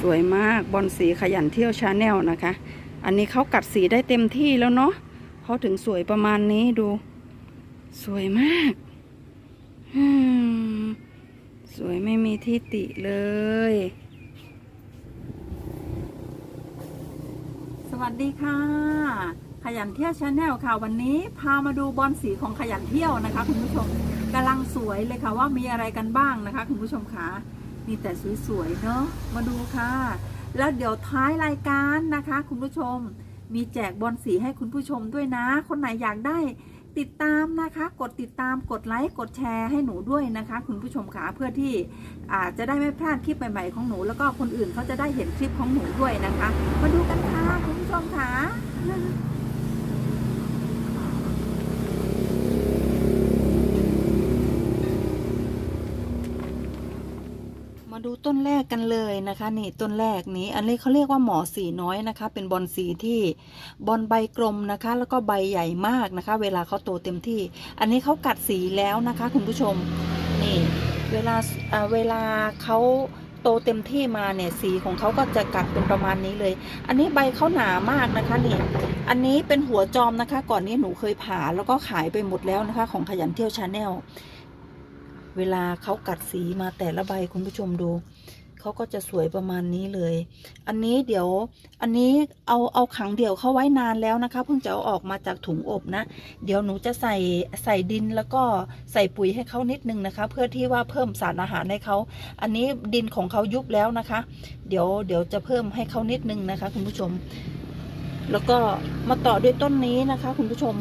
สวยมากบอลสีขยันเที่ยวชาแนลนะคะ อันนี้เขากัดสีได้เต็มที่แล้วเนาะเขาถึงสวยประมาณนี้ดู สวยมากสวยไม่มีที่ติเลย สวัสดีค่ะ ขยันเที่ยวชาแนลค่ะวันนี้พามาดูบอลสีของขยันเที่ยวนะคะ คุณผู้ชมกำลังสวยเลยค่ะว่ามีอะไรกันบ้างนะคะ คุณผู้ชมคะ มีแต่สวยๆเนาะมาดูค่ะ แล้วเดี๋ยวท้ายรายการนะคะ คุณผู้ชมมีแจกบอลสีให้คุณผู้ชมด้วยนะ คนไหนอยากได้ติดตามนะคะ กดติดตามกดไลค์กดแชร์ให้หนูด้วยนะคะ คุณผู้ชมคะเพื่อที่อาจจะได้ไม่พลาดคลิปใหม่ๆของหนู แล้วก็คนอื่นเขาจะได้เห็นคลิปของหนูด้วยนะคะ มาดูกันค่ะคุณผู้ชมค่ะ มาดูต้นแรกกันเลยนะคะ นี่ต้นแรกนี้ อันนี้เขาเรียกว่าหมอสีน้อยนะคะ เป็นบอลสีที่บอลใบกลมนะคะ แล้วก็ใบใหญ่มากนะคะ เวลาเขาโตเต็มที่ อันนี้เขากัดสีแล้วนะคะ คุณผู้ชมนี่เวลาอ่าเวลาเขาโตเต็มที่มาเนี่ยสีของเขาก็จะกัดเป็นประมาณนี้เลย อันนี้ใบเขาหนามากนะคะนี่อันนี้เป็นหัวจอมนะคะ ก่อนนี้หนูเคยผ่าแล้วก็ขายไปหมดแล้วนะคะ ของขยันเที่ยวชาแนล เวลาเขากัดสีมาแต่ละใบคุณผู้ชมดูเขาก็จะสวยประมาณนี้เลย อันนี้เดี๋ยว อันนี้เอาเอาขังเดี่ยวเข้าไว้นานแล้วนะคะ เพิ่งจะเอาออกมาจากถุงอบนะ เดี๋ยวหนูจะใส่ใส่ดินแล้วก็ใส่ปุ๋ยให้เขานิดนึงนะคะ เพื่อที่ว่าเพิ่มสารอาหารให้เขา อันนี้ดินของเขายุบแล้วนะคะ เดี๋ยวเดี๋ยวจะเพิ่มให้เขานิดนึงนะคะ คุณผู้ชม แล้วก็มาต่อด้วยต้นนี้นะคะ คุณผู้ชม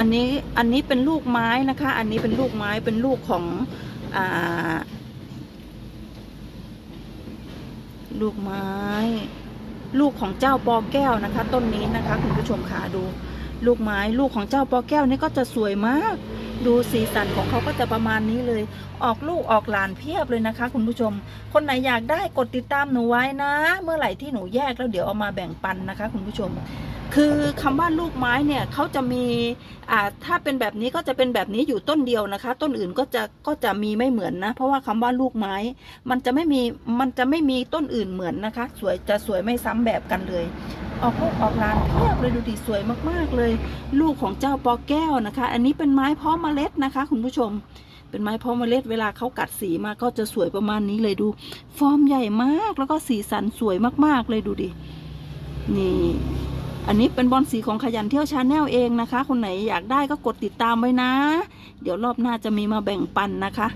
อันนี้อันนี้เป็นลูกไม้นะคะ อันนี้เป็นลูกไม้เป็นลูกของอ่าลูกไม้ ลูกของเจ้าปอแก้วนะคะ ต้นนี้นะคะคุณผู้ชมค่ะดูลูกไม้ ลูกของเจ้าปอแก้วนี่ก็จะสวยมาก ดูสีสันของเขาก็จะประมาณนี้เลย ออกลูกออกหลานเพียบเลยนะคะ คุณผู้ชม คนไหนอยากได้กดติดตามหนูไว้นะ เมื่อไหร่ที่หนูแยกแล้วเดี๋ยวเอามาแบ่งปันนะคะ คุณผู้ชม คือคำว่าลูกไม้เนี่ยเขาจะมีอ่าถ้าเป็นแบบนี้ก็จะเป็นแบบนี้อยู่ต้นเดียวนะคะ ต้นอื่นก็จะก็จะมีไม่เหมือนนะ เพราะว่าคำว่าลูกไม้ มันจะไม่มีมันจะไม่มีต้นอื่นเหมือนนะคะ สวยจะสวยไม่ซ้ำแบบกันเลย ออกลูกออกลานเพียบเลยดูดิสวยมากๆเลย ลูกของเจ้าปอแก้วนะคะ อันนี้เป็นไม้เพาะเมล็ดนะคะ คุณผู้ชมเป็นไม้เพาะเมล็ดเวลาเขากัดสีมาก็จะสวยประมาณนี้เลยดู ฟอร์มใหญ่มากแล้วก็สีสันสวยมากๆเลยดูดินี่ อันนี้เป็นบอลสีของขยันเที่ยวชาแนลเองนะคะ คนไหนอยากได้ก็กดติดตามไว้นะ เดี๋ยวรอบหน้าจะมีมาแบ่งปันนะคะ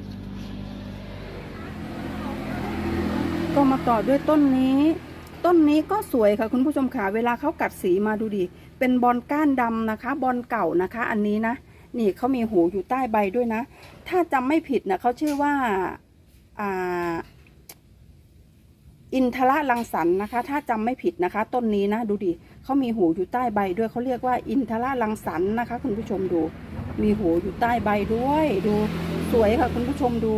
ก็มาต่อด้วยต้นนี้ ต้นนี้ก็สวยค่ะคุณผู้ชมค่ะเวลาเขากัดสีมาดูดิ เป็นบอลก้านดำนะคะ บอลเก่านะคะ อันนี้นะ นี่เขามีหูอยู่ใต้ใบด้วยนะ ถ้าจำไม่ผิดนะเขาชื่อว่าอ่าอินทระลังสรรค์นะคะ ถ้าจำไม่ผิดนะคะ ต้นนี้นะ ดูดิ เขามีหูอยู่ใต้ใบด้วยเขาเรียกว่าอินทระลังสรรนะคะ คุณผู้ชมดู มีหูอยู่ใต้ใบด้วยดูสวยค่ะ คุณผู้ชมดู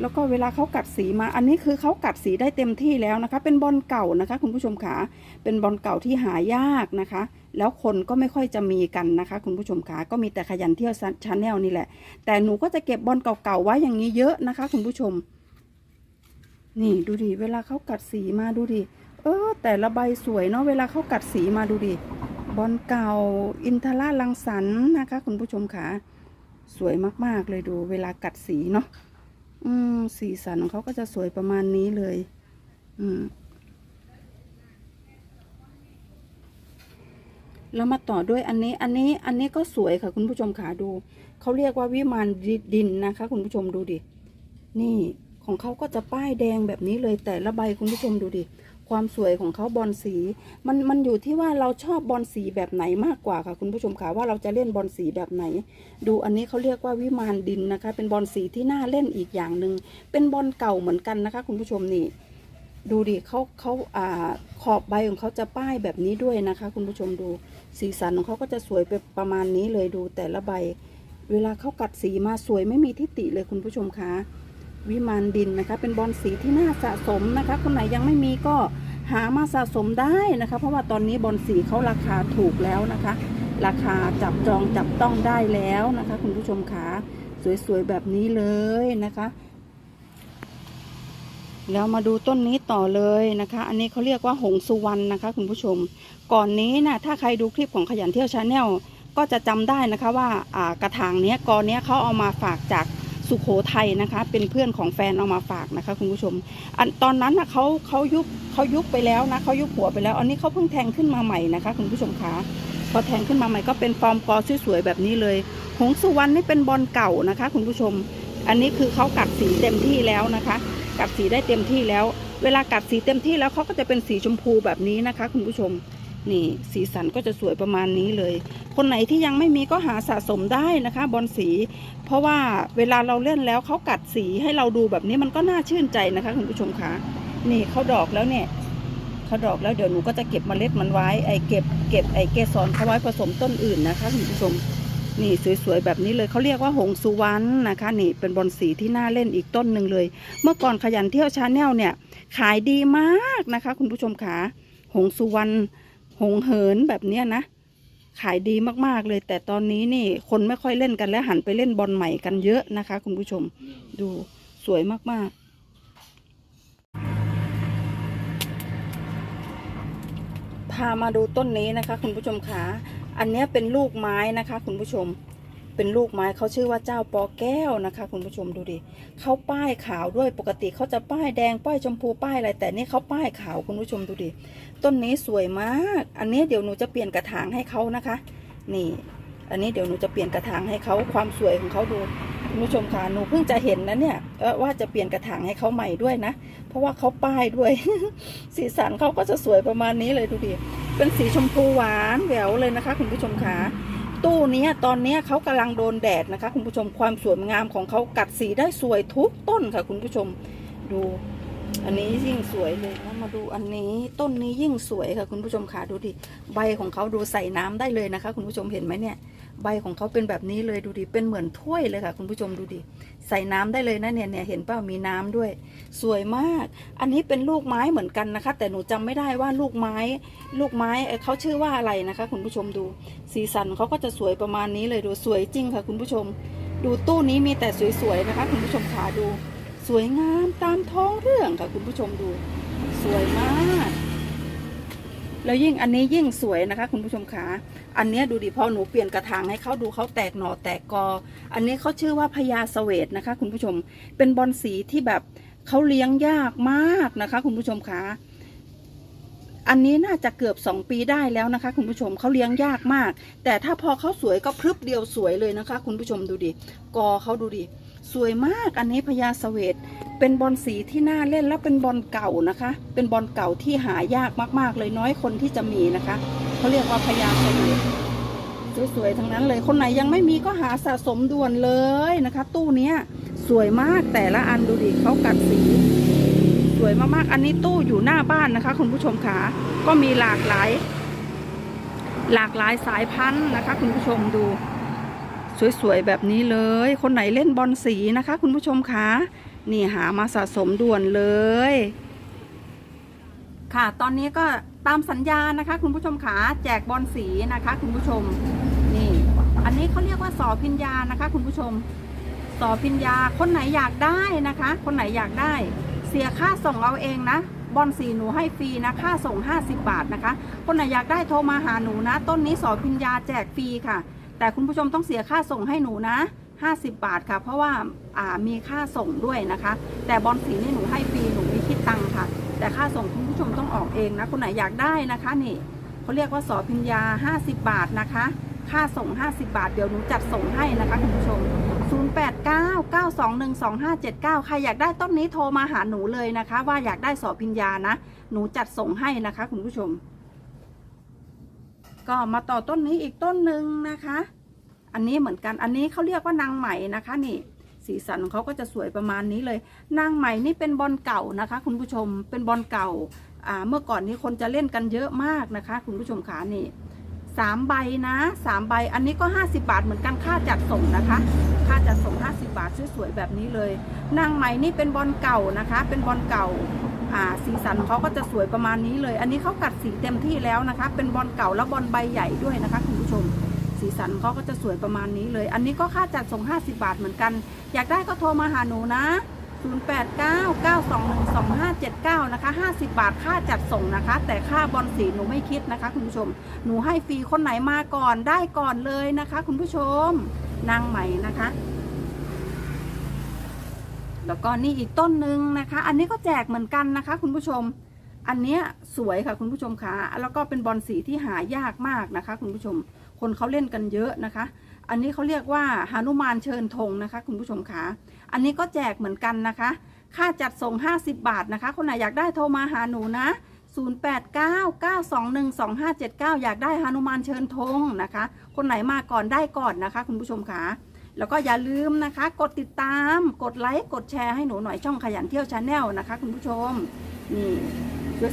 แล้วก็เวลาเขากัดสีมา อันนี้คือเขากัดสีได้เต็มที่แล้วนะคะ เป็นบอลเก่านะคะ คุณผู้ชมขาเป็นบอลเก่าที่หายากนะคะ แล้วคนก็ไม่ค่อยจะมีกันนะคะ คุณผู้ชมขาก็มีแต่ขยันเที่ยวชาแนลนี่แหละ แต่หนูก็จะเก็บบอลเก่าๆไว้อย่างนี้เยอะนะคะ คุณผู้ชม นี่ดูดิเวลาเขากัดสีมาดูดิ เออ แต่ละใบสวยเนาะเวลาเขากัดสีมาดูดิ บอลเก่าอินทราลังสรรค์นะคะ คุณผู้ชมค่ะ สวยมากๆเลยดูเวลากัดสีเนาะอืมสีสันของเขาก็จะสวยประมาณนี้เลย อืมแล้วมาต่อด้วยอันนี้อันนี้อันนี้ก็สวยค่ะ คุณผู้ชมขาดูเขาเรียกว่าวิมานดินนะคะ คุณผู้ชมดูดิ นี่ของเขาก็จะป้ายแดงแบบนี้เลยแต่ละใบคุณผู้ชมดูดิ ความสวยของเขาบอลสีมันมันอยู่ที่ว่าเราชอบบอลสีแบบไหนมากกว่าค่ะคุณผู้ชมค่ะว่าเราจะเล่นบอลสีแบบไหน ดูอันนี้เขาเรียกว่าวิมานดินนะคะ เป็นบอลสีที่น่าเล่นอีกอย่างหนึ่งเป็นบอลเก่าเหมือนกันนะคะ คุณผู้ชมนี่ ดูดิเขาเขาอ่าขอบใบของเขาจะป้ายแบบนี้ด้วยนะคะ คุณผู้ชมดูสีสันของเขาก็จะสวยไปประมาณนี้เลยดูแต่ละใบ เวลาเขากัดสีมาสวยไม่มีทิฏฐิเลยคุณผู้ชมคะ วิมานดินนะคะ เป็นบอลสีที่น่าสะสมนะคะ คนไหนยังไม่มีก็หามาสะสมได้นะคะ เพราะว่าตอนนี้บอลสีเขาราคาถูกแล้วนะคะ ราคาจับจองจับต้องได้แล้วนะคะ คุณผู้ชมคะสวยๆแบบนี้เลยนะคะ แล้วมาดูต้นนี้ต่อเลยนะคะ อันนี้เขาเรียกว่าหงสุวรรณนะคะ คุณผู้ชม ก่อนนี้นะถ้าใครดูคลิปของขยันเที่ยวชาแนลก็จะจำได้นะคะว่าอ่า กระถางเนี้ยกอเนี้ยเขาเอามาฝากจาก สุขโขทัยนะคะ เป็นเพื่อนของแฟนเอามาฝากนะคะคุณผู้ชม อันตอนนั้นนะเขาเขายุบเขายุบไปแล้วนะเขายุบหัวไปแล้ว อันนี้เขาเพิ่งแทงขึ้นมาใหม่นะคะ คุณผู้ชมคะพอแทงขึ้นมาใหม่ก็เป็นฟอร์มกอสวยๆแบบนี้เลย หงสุวรรณนี่เป็นบอลเก่านะคะ คุณผู้ชม อันนี้คือเขากัดสีเต็มที่แล้วนะคะ กัดสีได้เต็มที่แล้ว เวลากัดสีเต็มที่แล้วเขาก็จะเป็นสีชมพูแบบนี้นะคะ คุณผู้ชม นี่สีสันก็จะสวยประมาณนี้เลย คนไหนที่ยังไม่มีก็หาสะสมได้นะคะ บอลสี เพราะว่าเวลาเราเล่นแล้วเขากัดสีให้เราดูแบบนี้มันก็น่าชื่นใจนะคะคุณผู้ชมคะนี่เขาดอกแล้วเนี่ยเขาดอกแล้วเดี๋ยวหนูก็จะเก็บเมล็ดมันไว้ไอเก็บเก็บไอเกสรเขาไว้ผสมต้นอื่นนะคะคุณผู้ชมนี่สวยๆแบบนี้เลยเขาเรียกว่าหงสุวรรณนะคะนี่เป็นบอลสีที่น่าเล่นอีกต้นหนึ่งเลย เมื่อก่อนขยันเที่ยวชาแนลเนี่ยขายดีมากนะคะ คุณผู้ชมขาหงสุวรรณ หงเหินแบบเนี้ยนะ ขายดีมากๆเลย แต่ตอนนี้นี่คนไม่ค่อยเล่นกันแล้วหันไปเล่นบอลใหม่กันเยอะนะคะ คุณผู้ชมดูสวยมากๆพามาดูต้นนี้นะคะ คุณผู้ชมขาอันนี้เป็นลูกไม้นะคะ คุณผู้ชม เป็นลูกไม้เขาชื่อว่าเจ้าปอแก้วนะคะ คุณผู้ชมดูดิเขาป้ายขาวด้วยปกติเขาจะป้ายแดงป้ายชมพูป้ายอะไร แต่นี่เขาป้ายขาวคุณผู้ชมดูดิต้นนี้สวยมาก อันนี้เดี๋ยวหนูจะเปลี่ยนกระถางให้เขานะคะ นี่ อันนี้เดี๋ยวหนูจะเปลี่ยนกระถางให้เขาความสวยของเขาดูคุณผู้ชมค่ะหนูเพิ่งจะเห็นนะเนี่ยเออว่าจะเปลี่ยนกระถางให้เขาใหม่ด้วยนะ เพราะว่าเขาป้ายด้วย สีสันเขาก็จะสวยประมาณนี้เลยดูดิเป็นสีชมพูหวานแหววเลยนะคะ คุณผู้ชมค่ะ ตู้นี้ตอนนี้เขากำลังโดนแดดนะคะ คุณผู้ชมความสวยงามของเขากัดสีได้สวยทุกต้นค่ะ คุณผู้ชมดู อันนี้ยิ่งสวยเลยแล้วมาดูอันนี้ต้นนี้ยิ่งสวยค่ะ คุณผู้ชมค่ะดูดิใบของเขาดูใส่น้ำได้เลยนะคะ คุณผู้ชมเห็นไหมเนี่ย ใบของเขาเป็นแบบนี้เลยดูดิเป็นเหมือนถ้วยเลยค่ะ คุณผู้ชมดูดิใส่น้ำได้เลยนะเนี่ยเนี่ยเห็นเปล่ามีน้ำด้วย สวยมาก อันนี้เป็นลูกไม้เหมือนกันนะคะ แต่หนูจำไม่ได้ว่าลูกไม้ ลูกไม้เอ่อเขาชื่อว่าอะไรนะคะ คุณผู้ชมดู สีสันเขาก็จะสวยประมาณนี้เลยดูสวยจริงค่ะ คุณผู้ชม ดูตู้นี้มีแต่สวยๆนะคะ คุณผู้ชมขาดู สวยงามตามท้องเรื่องค่ะ คุณผู้ชมดู สวยมาก แล้วยิ่งอันนี้ยิ่งสวยนะคะ คุณผู้ชมขาอันเนี้ยดูดิพอหนูเปลี่ยนกระถางให้เขาดูเขาแตกหน่อแตกกอ อันนี้เขาชื่อว่าพญาเสวตนะคะ คุณผู้ชมเป็นบอลสีที่แบบเขาเลี้ยงยากมากนะคะ คุณผู้ชมขาอันนี้น่าจะเกือบสองปีได้แล้วนะคะ คุณผู้ชมเขาเลี้ยงยากมาก แต่ถ้าพอเขาสวยก็พรึบเดียวสวยเลยนะคะ คุณผู้ชมดูดิกอเขาดูดิ สวยมากอันนี้พญาเสวตเป็นบอลสีที่น่าเล่นและเป็นบอลเก่านะคะ เป็นบอลเก่าที่หายากมาก ๆ เลยน้อยคนที่จะมีนะคะเขาเรียกว่าพญาเสวตสวยๆทั้งนั้นเลยคนไหนยังไม่มีก็หาสะสมด่วนเลยนะคะ ตู้เนี้ยสวยมากแต่ละอันดูดิเขากัดสีสวยมากๆ อันนี้ตู้อยู่หน้าบ้านนะคะ คุณผู้ชมค่ะก็มีหลากหลาย หลากหลายสายพันธุ์นะคะ คุณผู้ชมดู สวยๆแบบนี้เลย คนไหนเล่นบอลสีนะคะ คุณผู้ชมคะนี่หามาสะสมด่วนเลย ค่ะตอนนี้ก็ตามสัญญานะคะ คุณผู้ชมขาแจกบอลสีนะคะ คุณผู้ชมนี่ อันนี้เขาเรียกว่าสอพิญญานะคะ คุณผู้ชมสอพิญญาคนไหนอยากได้นะคะ คนไหนอยากได้ เสียค่าส่งเอาเองนะบอลสีหนูให้ฟรีนะค่าส่ง 50 บาทนะคะ คนไหนอยากได้โทรมาหาหนูนะ ต้นนี้สอพิญญาแจกฟรีค่ะ แต่คุณผู้ชมต้องเสียค่าส่งให้หนูนะ 50 บาทค่ะ เพราะว่าอ่ามีค่าส่งด้วยนะคะ แต่บอลสีนี่หนูให้ฟรีหนูไม่คิดตังค์ค่ะ แต่ค่าส่งคุณผู้ชมต้องออกเองนะคนไหนอยากได้นะคะนี่เขาเรียกว่าสอพิญญา 50 บาทนะคะ ค่าส่ง 50 บาทเดี๋ยวหนูจัดส่งให้นะคะคุณผู้ชม 0899212579 ใครอยากได้ต้นนี้โทรมาหาหนูเลยนะคะ ว่าอยากได้สอพิญญานะ หนูจัดส่งให้นะคะคุณผู้ชม ก็มาต่อต้นนี้อีกต้นหนึ่งนะคะ อันนี้เหมือนกันอันนี้เขาเรียกว่านางไหมนะคะนี่สีสันของเขาก็จะสวยประมาณนี้เลย นางไหม่นี่เป็นบอลเก่านะคะ คุณผู้ชมเป็นบอลเก่าเมื่อก่อนนี้คนจะเล่นกันเยอะมากนะคะ คุณผู้ชมขานี่สามใบนะสามใบอันนี้ก็ 50 บาทเหมือนกันค่าจัดส่งนะคะ ค่าจัดส่ง 50 บาทสวยๆแบบนี้เลย นางไหม่นี่เป็นบอลเก่านะคะ เป็นบอลเก่า สีสันของเขาก็จะสวยประมาณนี้เลย อันนี้เขากัดสีเต็มที่แล้วนะคะ เป็นบอลเก่าแล้วบอลใบใหญ่ด้วยนะคะคุณผู้ชม สีสันเขาก็จะสวยประมาณนี้เลย อันนี้ก็ค่าจัดส่ง 50 บาทเหมือนกัน อยากได้ก็โทรมาหาหนูนะ 0899212579 นะคะ 50 บาทค่าจัดส่งนะคะ แต่ค่าบอลสีหนูไม่คิดนะคะ คุณผู้ชม หนูให้ฟรีคนไหนมาก่อนได้ก่อนเลยนะคะ คุณผู้ชม นางใหม่นะคะ แล้วก็นี่อีกต้นหนึ่งนะคะ อันนี้ก็แจกเหมือนกันนะคะ คุณผู้ชม อันเนี้ยสวยค่ะคุณผู้ชมคะแล้วก็เป็นบอลสีที่หายากมากนะคะ คุณผู้ชม คนเขาเล่นกันเยอะนะคะ อันนี้เขาเรียกว่าหานุมานเชิญธงนะคะ คุณผู้ชมคะอันนี้ก็แจกเหมือนกันนะคะ ค่าจัดส่ง 50 บาทนะคะ คนไหนอยากได้โทรมาหาหนูนะ0899212579 อยากได้หานุมานเชิญธงนะคะ คนไหนมาก่อนได้ก่อนนะคะ คุณผู้ชมคะ แล้วก็อย่าลืมนะคะ กดติดตาม กดไลค์ กดแชร์ให้หนูหน่อยช่องขยันเที่ยวชาแนลนะคะ คุณผู้ชม นี่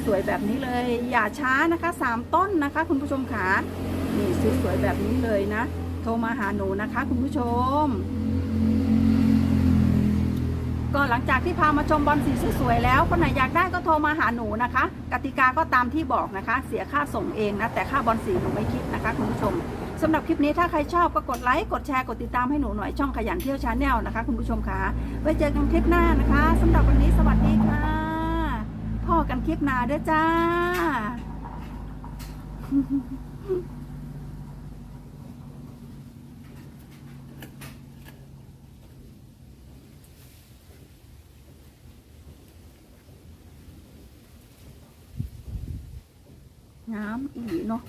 สวยๆแบบนี้เลย อย่าช้านะคะสามต้นนะคะ คุณผู้ชมขานี่สวยๆแบบนี้เลยนะ โทรมาหาหนูนะคะ คุณผู้ชม ก็หลังจากที่พามาชมบอลสีสวยๆแล้ว คนไหนอยากได้ก็โทรมาหาหนูนะคะ กติกาก็ตามที่บอกนะคะ เสียค่าส่งเองนะ แต่ค่าบอลสีหนูไม่คิดนะคะ คุณผู้ชม สำหรับคลิปนี้ถ้าใครชอบก็กดไลค์กดแชร์กดติดตามให้หนูหน่อยช่องขยันเที่ยวชาแนลนะคะ คุณผู้ชมคะไว้เจอกันคลิปหน้านะคะสำหรับวันนี้สวัสดีค่ะพ่อกันคลิปหน้าเด้อจ้าน้ำอีเนาะ